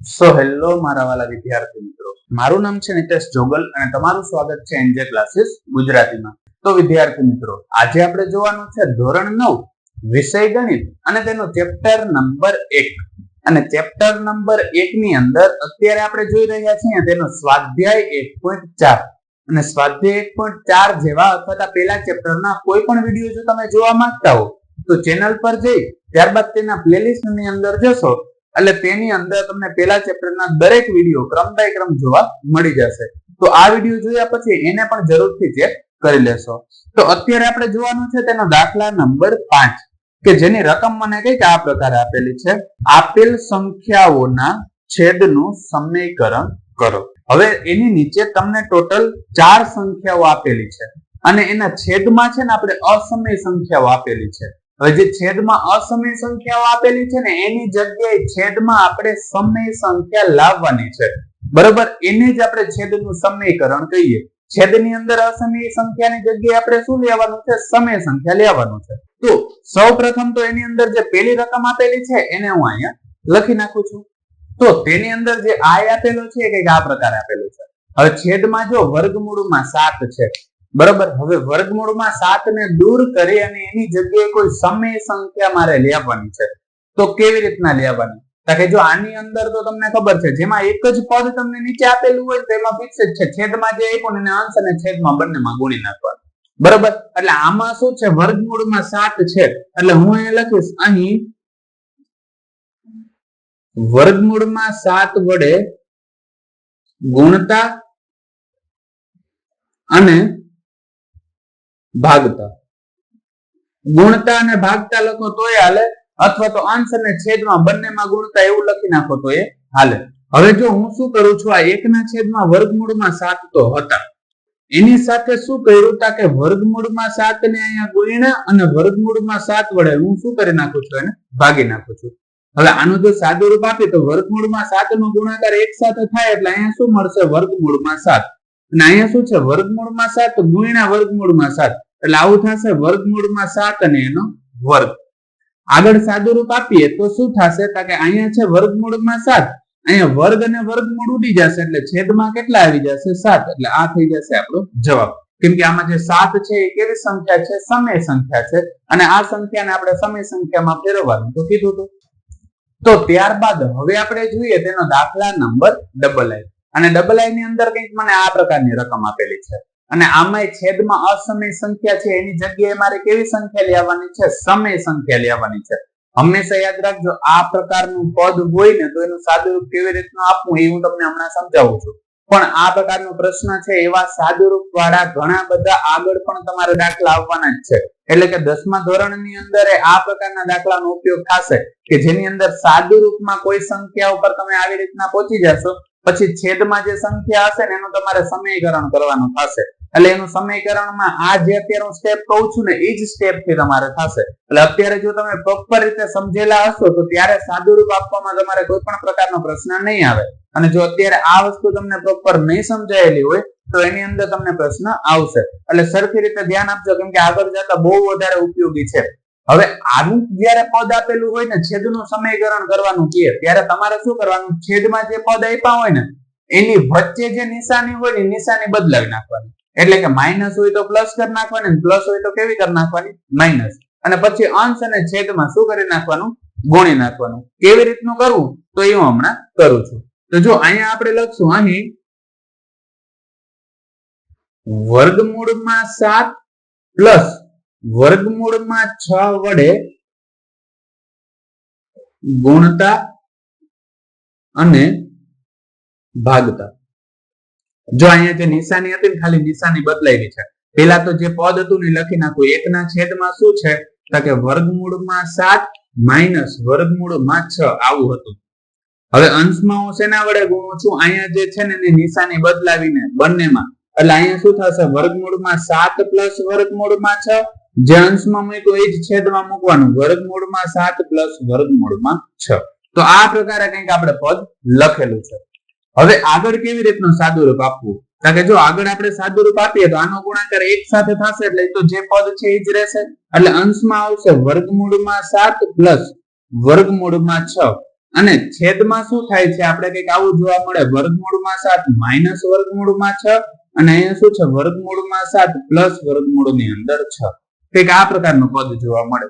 So hello મારા વાલા વિદ્યાર્થી મિત્રો. મારું નામ છે નિતેશ જોગલ અને તમારું સ્વાગત છે એનજે ક્લાસીસ ગુજરાતીમાં. તો વિદ્યાર્થી મિત્રો, આજે આપણે જોવાનું છે ધોરણ નવ, વિષય ગણિત અને તેનો ચેપ્ટર નંબર એક. અને ચેપ્ટર નંબર એક ની અંદર અત્યારે આપણે જોઈ રહ્યા છીએ તેનો સ્વાધ્યાય એક પોઈન્ટ ચાર. અને સ્વાધ્યાય એક પોઈન્ટ ચાર જેવા અથવા પેલા ચેપ્ટરના કોઈ પણ વીડિયો જો તમે જોવા માંગતા હો, તો ચેનલ પર જઈ ત્યારબાદ તેના પ્લેલિસ્ટની અંદર જશો એટલે તેની અંદર તમને પેલા ચેપ્ટરના દરેક વીડિયો ક્રમ બાય ક્રમ જોવા મળી જશે. તો આ વીડિયો જોયા પછી એને પણ જરૂરથી ચેક કરી લેશો. તો અત્યારે આપણે જોવાનું છે તેનો દાખલા નંબર પાંચ, કે જેની રકમ મને કંઈક આ પ્રકારે આપેલી છે? આપેલ સંખ્યાઓના છેદનું સમીકરણ કરો. હવે એની નીચે તમને ટોટલ ચાર સંખ્યાઓ આપેલી છે. અને એના છેદમાં છે ને આપણે અસમય સંખ્યાઓ આપેલી છે. હવે જે છેદમાં અસમય સંખ્યાઓ આપેલી છે ને, એની જગ્યાએ છેદમાં આપણે સમય સંખ્યા લાવવાની છે. બરોબર? એને જ આપણે છેદનું સમીકરણ કહીએ. છેદની અંદર અસમય સંખ્યાની જગ્યાએ આપણે શું લેવાનું છે? સમય સંખ્યા લેવાનું છે. તો સૌ પ્રથમ તો એની અંદર જે પેલી રકમ આપેલી છે, એને હું અહીંયા લખી નાખું છું. તો તેની અંદર જે આય આપેલો છે કંઈક આ પ્રકારે આપેલું છે. હવે છેદમાં જો વર્ગમૂળમાં સાત છે બરોબર? હવે વર્ગમૂળમાં સાત ને દૂર કરી અને એની જગ્યાએ કોઈ સમય સંખ્યા મારે લેવાની છે. તો કેવી રીતના લેવાની કારણ કે જો આની અંદર તો તમને ખબર છે, જેમાં એક જ પદ તમને નીચે આપેલું હોય, તો ફિક્સ જ છે. છેદમાં જે આપ્યું એને અંશ અને છેદમાં બંનેમાં ગુણી નાખવાનું. બરોબર? એટલે આમાં શું છે? વર્ગમૂળમાં સાત છે. એટલે હું એ લખીશ, અહીં વર્ગમૂળમાં સાત વડે ગુણતા અને ભાગતા. ગુણતા અને ભાગતા લખો તોય હાલે. અથવા તો અંશ અને છેદમાં બંનેમાં ગુણતા એવું લખી નાખો તો એ હાલે. હવે જો હું શું કરું છું? આ એકના છેદમાં વર્ગમૂળમાં સાત તો હતા. એની સાથે શું કર્યું તા કે વર્ગમૂળમાં સાત ને અહીંયા ગુણ્યા અને વર્ગમૂળમાં સાત વડે હું શું કરી નાખું છું એને? ભાગી નાખું છું. હવે આનું જો સાદું રૂપ આપીએ તો વર્ગમૂળમાં સાત નો ગુણાકાર એક સાથે થાય એટલે અહીંયા શું મળશે? વર્ગમૂળમાં સાત. અને અહીંયા શું છે? વર્ગમૂળમાં સાત, ગુણ્યા વર્ગમૂળમાં સાત. એટલે આવું થશે વર્ગમૂળમાં સાત અને એનો વર્ગ. આગળ સાદું રૂપ આપીએ તો શું થશે? કે અહીંયા છે વર્ગમૂળમાં સાત. અહીંયા વર્ગ અને વર્ગમૂળ ઉડી જશે એટલે છેદમાં કેટલા આવી જશે? સાત. એટલે આ થઈ જશે આપણો જવાબ. કેમ કે આમાં જે સાત છે એ કેવી સંખ્યા છે? સમય સંખ્યા છે. અને આ સંખ્યાને આપણે સમય સંખ્યામાં ફેરવવાનું. તો કીધું હતું તો ત્યારબાદ હવે આપણે જોઈએ તેનો દાખલા નંબર ડબલ આઈ અને ડબલ આઈ ની અંદર કંઈક મને આ પ્રકારની રકમ આપેલી છે. અને આમાં છેદમાં અસમય સંખ્યા છે. એની જગ્યાએ મારે કેવી સંખ્યા લેવાની છે? સમય સંખ્યા લેવાની છે. હંમેશા યાદ રાખજો, આ પ્રકારનું પદ હોય ને તો એનું સાદુરૂપ કેવી રીતનું આપવું એ હું તમને હમણાં સમજાવું છું. પણ આ પ્રકારનો પ્રશ્ન છે, એવા સાદુરૂપ વાળા ઘણા બધા આગળ પણ તમારે દાખલા આવવાના જ છે. એટલે કે દસમા ધોરણની અંદર આ પ્રકારના દાખલાનો ઉપયોગ થશે કે જેની અંદર સાદુરૂપમાં કોઈ સંખ્યા ઉપર તમે આવી રીતના પહોંચી જશો પછી છેદમાં જે સંખ્યા હશે ને એનું તમારે સમીકરણ કરવાનું થશે. એટલે એનું સમીકરણમાં આ જે અત્યારે હું સ્ટેપ કહું છું ને એ જ સ્ટેપથી તમારે થશે. એટલે અત્યારે જો તમે પ્રોપર રીતે સમજેલા હશો, તો ત્યારે સાદુરૂપ આપવામાં તમારે કોઈ પણ પ્રકારનો પ્રશ્ન નહીં આવે. અને જો અત્યારે આ વસ્તુ તમને પ્રોપર નહીં સમજાયેલી હોય, તો એની અંદર તમને પ્રશ્ન આવશે. એટલે સરખી રીતે ધ્યાન આપજો, કેમ કે આગળ જતા બહુ વધારે ઉપયોગી છે. હવે આનું જયારે પદ આપેલું હોય ને, છેદનું સમયકરણ કરવાનું કહે ત્યારે તમારે શું કરવાનું? છેદમાં જે પદ આપ્યા હોય ને, એની વચ્ચે જે નિશાની હોય ને નિશાની બદલાવી નાખવાની. એટલે કે માઇનસ હોય તો પ્લસ કરી નાખવાની પ્લસ હોય તો કેવી કરી નાખવાની? માઇનસ. અને પછી અંશ અને છેદમાં શું કરી નાખવાનું? ગુણી નાખવાનું. કેવી રીતનું કરવું? તો એ હું હમણાં કરું છું. તો જો અહીંયા આપણે લખશું, અહીં વર્ગમૂળમાં સાત પ્લસ વર્ગમૂળમાં છ વડે ગુણતા અને ભાગતા. જો અહીંયા જે નિશાની હતી ખાલી નિશાની બદલાયેલી છે. પેલા તો જે પદ હતું ને લખી નાખું. એકના છેદમાં શું છે? તો કે વર્ગમૂળમાં સાત માઇનસ વર્ગમૂળમાં છ. આવું હતું. હવે અંશમાં હું શેના વડે ગુણું છું? અહીંયા જે છે ને એની નિશાની બદલાવીને બંનેમાં. એટલે અહીંયા શું થશે? વર્ગમૂળમાં સાત પ્લસ વર્ગમૂળમાં છ. જે અંશમાં મૂક્યો એ જ છેદમાં મૂકવાનું. વર્ગમૂળમાં સાત પ્લસ વર્ગમૂળમાં છ. તો આ પ્રકારે કંઈક આપણે પદ લખેલું છે. હવે આગળ કેવી રીતનું સાદુરૂપ આપવું? કારણ જો આગળ આપણે સાદુરૂપ આપીએ તો આનો ગુણાકાર એક સાથે થશે એટલે તો જે પદ છે એ જ રહેશે. એટલે અંશમાં આવશે વર્ગમૂળમાં સાત પ્લસ વર્ગમૂળમાં છ. અને છેદમાં શું થાય છે? આપણે કંઈક આવું જોવા મળે. વર્ગમૂળમાં સાત માઇનસ વર્ગમૂળમાં છ. અને અહીંયા શું છે? વર્ગમૂળમાં સાત પ્લસ વર્ગમૂળની અંદર છ. કંઈક આ પ્રકારનું પદ જોવા મળે.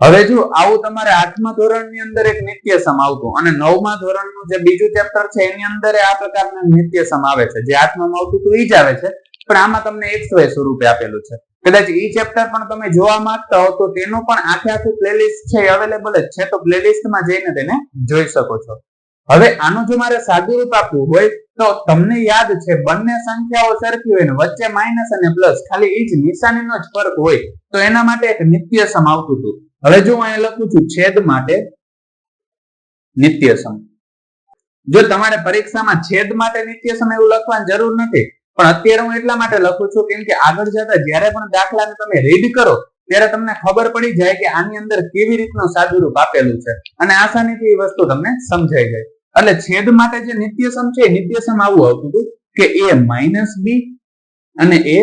હવે જો આવું તમારે આઠમા ધોરણની અંદર એક નિત્યસમ આવતું અને નવમા ધોરણનું જે બીજું ચેપ્ટર છે, એની અંદર આ પ્રકારના નિત્યસમ આવે છે. જે આઠમામાં આવતું હતું એ જ આવે છે. પણ આમાં તમને એક સ્વય સ્વરૂપે આપેલું છે. કદાચ ઈ ચેપ્ટર પણ તમે જોવા માંગતા હો, તો તેનું પણ આખે આખું પ્લેલિસ્ટ છે અવેલેબલ જ છે. તો પ્લેલિસ્ટમાં જઈને તેને જોઈ શકો છો. હવે આનું જો મારે સાદુરૂપ આપવું હોય તો તમને યાદ છે, બંને સંખ્યાઓ સરખી હોય ને વચ્ચે માઇનસ અને પ્લસ ખાલી એ જ નિશાનીનો જ ફરક હોય. તો એના માટે એક નિત્ય સમ આવતું હતું. હવે જો હું અહીંયા લખું છું, છેદ માટે નિત્યસમ. જો તમારે પરીક્ષામાં છેદ માટે નિત્ય સમ એવું લખવાની જરૂર નથી, પણ અત્યારે હું એટલા માટે લખું છું કેમ કે આગળ જતા જ્યારે પણ દાખલાને તમે રીડ કરો ત્યારે તમને ખબર પડી જાય કે આની અંદર કેવી રીતનું સાદુરૂપ આપેલું છે. અને આસાનીથી એ વસ્તુ તમને સમજાઈ જાય. એટલે છેદ માટે જે નિત્યસમ છે નિત્યસમ આવું આવતું હતું કે એ માઇનસ બી અને એ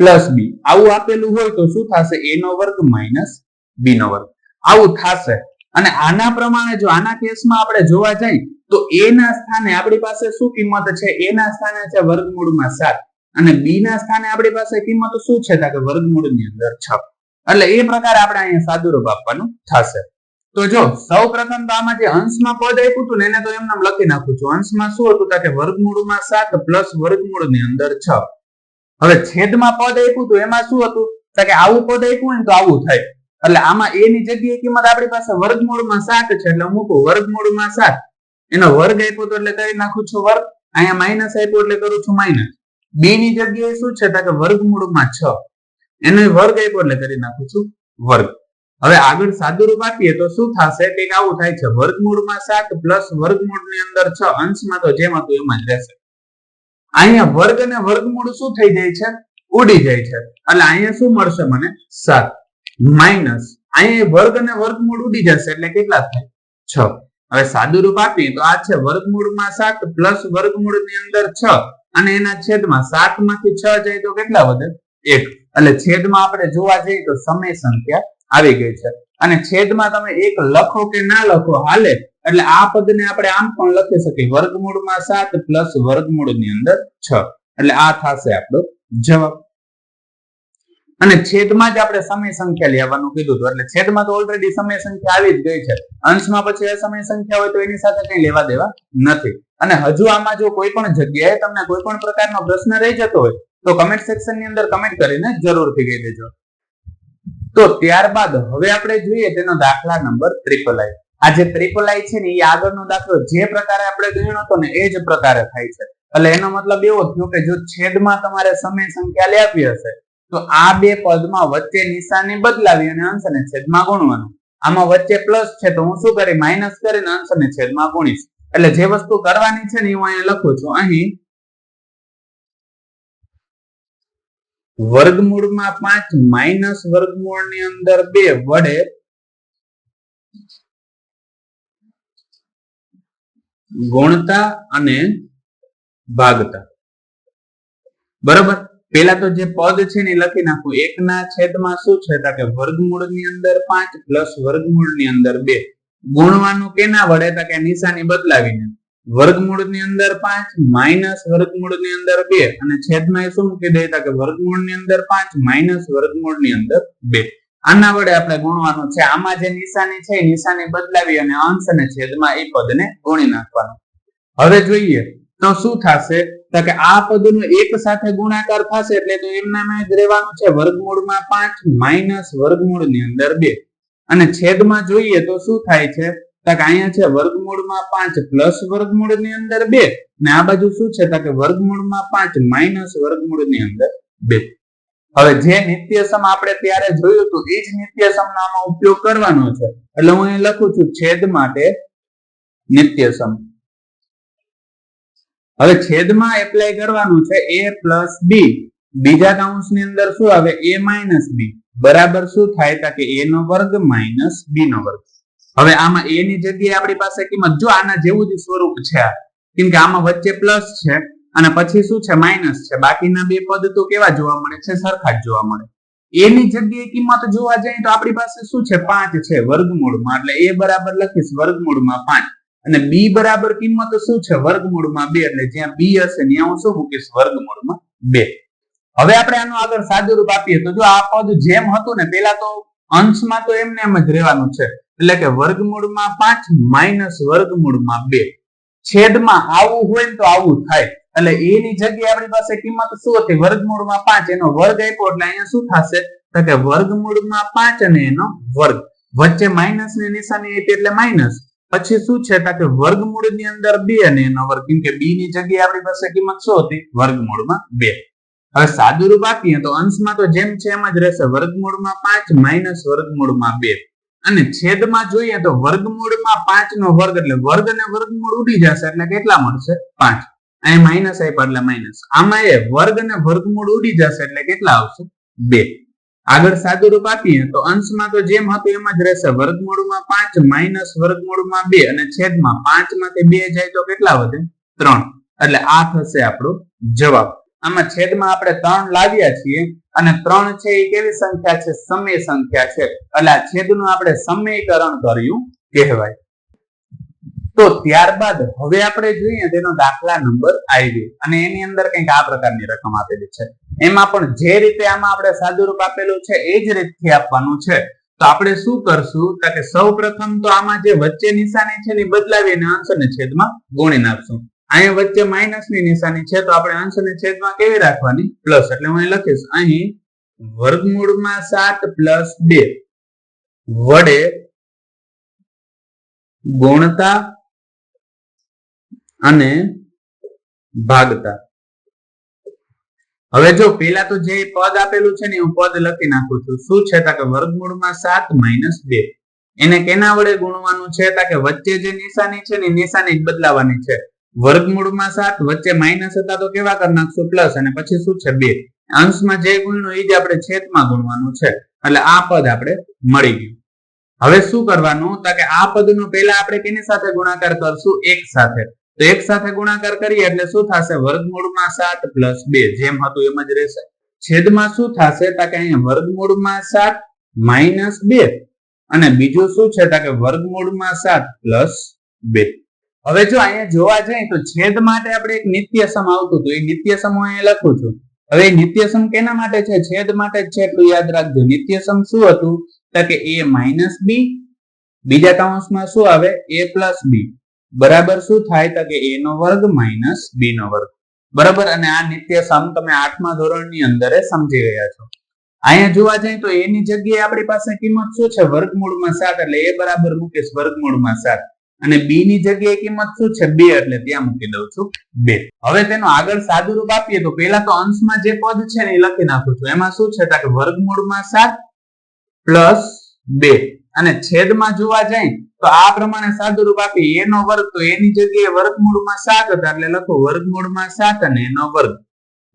પ્લસ બી આવું આપેલું હોય તો શું થશે? એ નો વર્ગ માઇનસ બી નો વર્ગ. આવું થશે. અને આના પ્રમાણે જો આના કેસમાં આપણે જોવા જઈએ તો એ ના સ્થાને આપણી પાસે શું કિંમત છે? એ ના સ્થાને છે વર્ગમૂળમાં સાત. અને બી ના સ્થાને આપણી પાસે કિંમત શું છે? તો કે વર્ગમૂળની અંદર છ એટલે એ પ્રકારે આપણે અહીંયા સાદુરૂપ આપવાનું થશે. તો જો, સૌ પ્રથમ તો આમાં જે અંશમાં પદ આપ્યું હતું ને, એને તો એમને લખી નાખું છું. અંશમાં શું હતું? કે વર્ગમૂળમાં સાત પ્લસ વર્ગમૂળની અંદર છ હવે છેદમાં પદ આપ્યું હતું, એમાં શું હતું? કે આવું પદ આપ્યું ને, તો આવું થાય. એટલે આમાં એ ની જગ્યાએ કિંમત આપણી પાસે વર્ગમૂળમાં સાત છે, એટલે મૂકું વર્ગમૂળમાં સાત. એનો વર્ગ આપ્યો તો એટલે કરી નાખું છું વર્ગ. અહીંયા માઇનસ આપ્યું એટલે કરું છું માઇનસ બી ની જગ્યાએ શું છે? કે વર્ગમૂળમાં છ. એનો વર્ગ આપ્યો એટલે કરી નાખું છું વર્ગ. હવે આગળ સાદુરૂપ આપીએ તો શું થશે? કે આવું થાય છે. વર્ગમૂળમાં સાત પ્લસ વર્ગમૂળની અંદર છ. અંશમાં તો જેમ હતું એમાં જ રહેશે. અહીંયા વર્ગ અને વર્ગમૂળ શું થઈ જાય છે? ઉડી જાય છે. એટલે અહીંયા શું મળશે મને? સાત. માઇનસ અહીંયા વર્ગ અને વર્ગમૂળ ઉડી જશે એટલે કેટલા થાય? છ. હવે સાદુરૂપ આપીએ તો આ છે વર્ગમૂળમાં સાત પ્લસ વર્ગમૂળની અંદર છ. અને એના છેદમાં સાતમાંથી છ જાય તો કેટલા વધે? એક. એટલે છેદમાં આપણે જોવા જઈએ તો સમય સંખ્યા આવી ગઈ છે. અને છેદમાં તમે એક લખો કે ના લખો હાલે? એટલે આ પદને આપણે આમ પણ લખી શકીએ. વર્ગમૂળમાં સાત પ્લસ વર્ગમૂળની અંદર છ. એટલે આ થશે આપણો જવાબ. અને છેદમાં જ આપણે સમય સંખ્યા લેવાનું કીધું હતું. એટલે છેદમાં તો ઓલરેડી સમય સંખ્યા આવી જ ગઈ છે. અંશમાં પછી સમય સંખ્યા હોય તો એની સાથે કઈ લેવા દેવા નથી. અને હજુ આમાં જો કોઈ પણ જગ્યાએ તમને કોઈ પણ પ્રકારનો પ્રશ્ન રહી જતો હોય, તો કમેન્ટ સેક્શનની અંદર કમેન્ટ કરીને જરૂરથી કહી દેજો. તો ત્યારબાદ હવે આપણે જોઈએ તેનો દાખલા નંબર ટ્રિપલ આઈ આ જે ટ્રિપલ આઈ છે ને, એ આગળનો દાખલો જે પ્રકારે આપણે ગણ્યો હતો ને, એ જ પ્રકારે થાય છે. એટલે એનો મતલબ એવો થયો કે જો છેદમાં તમારે સમય સંખ્યા લેવી હશે તો આ બે પદમાં વચ્ચે નિશાને બદલાવી અને અંશ છેદમાં ગુણવાનું. આમાં વચ્ચે પ્લસ છે તો હું શું કરી માઇનસ કરીને અંશ છેદમાં ગુણીશ. એટલે જે વસ્તુ કરવાની છે ને હું અહીંયા લખું છું. અહીં વર્ગમૂળમાં પાંચ માઇનસ વર્ગમૂળની અંદર બે વડે ગુણતા અને ભાગતા. બરોબર? પેલા તો જે પદ છે ને લખી નાખું. એકના છેદમાં શું છે? તો કે વર્ગમૂળની અંદર પાંચ પ્લસ વર્ગમૂળની અંદર બે. ગુણવાનું કેના વડે? તો કે નિશાની બદલાવીને. વર્ગમૂળની અંદર પાંચ, માઇનસ વર્ગમૂળની અંદર બે. અને છેદમાં એ શું મૂકી દે? કે વર્ગમૂળની અંદર પાંચ, માઇનસ વર્ગમૂળની અંદર બે. આના વડે આપણે ગુણવાનું છે. આમાં જે નિશાની છે નિશાની બદલાવી અને અંશ અને છેદમાં એ પદને ગુણી નાખવાનું. હવે જોઈએ. તો શું થશે? તો કે આ પદનો એક સાથે ગુણાકાર થશે એટલે તો એમનામાં જ રહેવાનું છે વર્ગમૂળમાં પાંચ માઇનસ વર્ગમૂળની અંદર બે. અને છેદમાં જોઈએ તો શું થાય છે? તો કે અહીંયા છે વર્ગમૂળમાં પાંચ પ્લસ વર્ગમૂળની અંદર બે. ને આ બાજુ શું છે? તો કે વર્ગમૂળમાં પાંચ માઇનસ વર્ગમૂળની અંદર બે. હવે જે નિત્યસમ આપણે ત્યારે જોયું હતું એ જ નિત્યસમ આમાં ઉપયોગ કરવાનો છે. એટલે હું અહીં લખું છું, છેદ માટે નિત્યસમ. હવે છેદમાં એપ્લાય કરવાનું છે a પ્લસ બી બીજા કાઉન્સની અંદર શું આવે? a માઇનસ બી બરાબર શું થાય? તો કે a નો વર્ગ માઇનસ બી નો વર્ગ. હવે આમાં a ની જગ્યાએ આપણી પાસે કિંમત. જો આના જેવું જ સ્વરૂપ છે કેમ કે આમાં વચ્ચે પ્લસ છે અને પછી શું છે? માઇનસ છે. બાકીના બે પદ તો કેવા જોવા મળે? છે, સરખા જ જોવા મળે. એની જગ્યાએ કિંમત જોવા જઈએ તો આપણી પાસે શું છે? પાંચ છે, વર્ગમૂળમાં. એટલે એ બરાબર લખીશ, વર્ગમૂળમાં પાંચ. અને બી બરાબર કિંમત શું છે? વર્ગમૂળમાં બે. એટલે જ્યાં બી હશે ત્યાં હું શું મૂકીશ? વર્ગમૂળમાં બે. હવે આપણે આનું આગળ સાદું રૂપ આપીએ તો જો આ પદ જેમ હતું ને પેલા તો અંશમાં તો એમને એમ જ રહેવાનું છે. એટલે કે વર્ગમૂળમાં પાંચ વર્ગમૂળમાં બે. છેદમાં આવું હોય ને તો આવું થાય. એટલે એની જગ્યાએ આપણી પાસે કિંમત શું હતી? વર્ગમૂળમાં પાંચ. એનો વર્ગ આપ્યો એટલે અહીંયા શું થશે? તો કે વર્ગમૂળમાં પાંચ અને એનો વર્ગ. વચ્ચે માઇનસની નિશાની આપી એટલે માઇનસ. પછી શું છે? કે વર્ગમૂળની અંદર બે અને એનો વર્ગ, કેમ કે બી ની જગ્યાએ આપણી પાસે કિંમત શું હતી? વર્ગમૂળમાં બે. હવે સાદું રૂપ આપીએ તો અંશમાં તો જેમ છે એમ જ રહેશે. વર્ગમૂળમાં પાંચ માઇનસ વર્ગમૂળમાં બે. અને છેદમાં જોઈએ તો વર્ગમૂળમાં પાંચ નો વર્ગ એટલે વર્ગ અને વર્ગમૂળ ઉડી જશે એટલે કેટલા મળશે? પાંચ. અહીં માઇનસ આપ્યા એટલે માઇનસ. આમાં એ વર્ગ અને વર્ગમૂળ ઉડી જશે એટલે કેટલા આવશે? બે. આગળ સાદુરૂપ આપીએ તો અંશમાં તો જેમ હતું એમ જ રહેશે. વર્ગમૂળમાં પાંચ, માઇનસ વર્ગમૂળમાં બે અને છેદમાં પાંચમાંથી બે જાય તો કેટલા વધે? ત્રણ. એટલે આ થશે આપણો જવાબ. આમાં છેદમાં આપણે ત્રણ લાવ્યા છીએ અને ત્રણ છે એ કેવી સંખ્યા છે? સમય સંખ્યા છે. એટલે આ છેદનું આપણે સમયકરણ કર્યું કહેવાય. તો ત્યારબાદ હવે આપણે જોઈએ તેનો દાખલા નંબર આવી અને એની અંદર કંઈક આ પ્રકારની રકમ આપેલી છે. એમાં પણ જે રીતે આમાં આપણે સાદુરૂપ આપેલું છે, એ જ રીતથી આપવાનું છે. તો આપણે શું કરશું? તો કે સૌ પ્રથમ તો આમાં જે વચ્ચે નિશાની છે ને બદલાવી અંશને છેદમાં ગુણી નાખશું. અહીંયા વચ્ચે માઇનસની નિશાની છે, તો આપણે અંશને છેદમાં કેવી રાખવાની? પ્લસ, એટલે હું અહીં લખીશ, અહીં વર્ગમૂળમાં સાત પ્લસ બે વડે ગુણતા અને ભાગતા. હવે જો પેલા તો જે પદ આપેલું છે ને, હું પદ લખી નાખું છું. શું છે? કે વર્ગમૂળમાં સાત માઇનસ બે. એને કેના વડે ગુણવાનું છે? કે વચ્ચે જે નિશાની છે ને નિશાની જ બદલાવાની છે. વર્ગમૂળમાં સાત, વચ્ચે માઇનસ હતા તો કેવા કરી નાખશું? પ્લસ અને પછી શું છે? બે. અંશમાં જે ગુણ્યું, એ જ આપણે છેદમાં ગુણવાનું છે. એટલે આ પદ આપણે મળી ગયું. હવે શું કરવાનું? તો કે આ પદનો પહેલા આપણે કેની સાથે ગુણાકાર કરશું? એક સાથે. તો એક સાથે ગુણાકાર કરીએ એટલે શું થશે? વર્ગમૂળમાં સાત પ્લસ બે, જેમ હતું એમ જ રહેશે. છેદમાં શું થશે? તો કે અહીંયા વર્ગમૂળમાં સાત માઇનસ બે. અને બીજું શું છે? તો કે વર્ગમૂળમાં સાત પ્લસ બે. હવે જો અહીંયા જોવા જઈએ તો છેદ માટે આપણે એક નિત્યસમ આવતું હતું. એ નિત્યસમ હું અહીંયા લખું છું. હવે નિત્યસમ કેના માટે છે? છેદ માટે જ છે એટલું યાદ રાખજો. નિત્યસમ શું હતું? તો કે એ માઇનસ બી બીજા કાઉન્સમાં શું આવે? એ પ્લસ બી બરાબર શું થાય તો કે એ નો વર્ગ માઇનસ બી નો વર્ગ. બરાબર? અને આ નિત્ય સમ તમે આઠમા ધોરણની અંદર સમજી રહ્યા છો. અહીંયા જોવા જઈએ તો એની જગ્યાએ આપણી પાસે કિંમત શું છે? વર્ગમૂળમાં સાત, એટલે એ બરાબર મૂકીશ વર્ગમૂળમાં સાત. અને બી ની જગ્યાએ કિંમત શું છે? બે, એટલે ત્યાં મૂકી દઉં છું બે. હવે તેનો આગળ સાદું રૂપ આપીએ તો પેલા તો અંશમાં જે પદ છે ને એ લખી નાખું છું. એમાં શું છે? કે વર્ગમૂળમાં સાત પ્લસ બે. અને છેદમાં જોવા જાય તો આ પ્રમાણે સાદું આપી. એનો વર્ગ તો એની જગ્યાએ વર્ગમૂળમાં સાત હતા, એટલે લખો વર્ગમૂળમાં સાત અને એનો વર્ગ.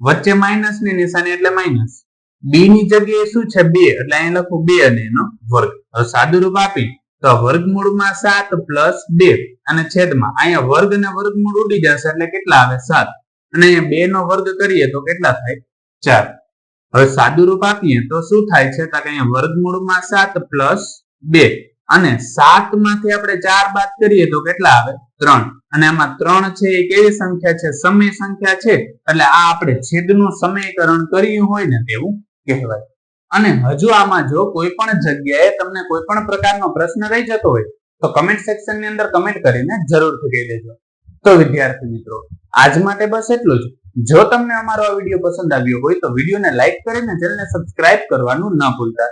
વચ્ચે માઇનસની નિશાની એટલે માઇનસ બી ની જગ્યાએ શું છે? બે. એટલે અહીં લખો બે અને એનો વર્ગ. હવે સાદું આપી. તો વર્ગમૂળમાં સાત પ્લસ બે. અને છેદમાં. અહીંયા વર્ગ અને વર્ગમૂળ ઉડી જશે એટલે કેટલા આવે? સાત. અને અહીંયા બે નો વર્ગ કરીએ તો કેટલા થાય? ચાર. હવે સાદું રૂપ આપીએ તો શું થાય છે? તો અહીંયા વર્ગમૂળમાં સાત પ્લસ બે. અને સાતમાંથી આપણે ચાર બાદ કરીએ તો કેટલા આવે? ત્રણ. અને આમાં ત્રણ છે એ કેવી સંખ્યા છે? સમય સંખ્યા છે. એટલે આ આપણે છેદનું સમીકરણ કર્યું હોય ને તેવું કહેવાય. અને હજુ આમાં જો કોઈ પણ જગ્યાએ તમને કોઈ પણ પ્રકારનો પ્રશ્ન રહી જતો હોય, તો કમેન્ટ સેક્શનની અંદર કમેન્ટ કરીને જરૂરથી કહી દેજો. તો વિદ્યાર્થી મિત્રો, આજ માટે બસ એટલું જ. જો તમને અમારો આ વીડિયો પસંદ આવ્યો હોય તો વિડીયોને લાઈક કરીને ચેનલને સબસ્ક્રાઇબ કરવાનું ન ભૂલતા.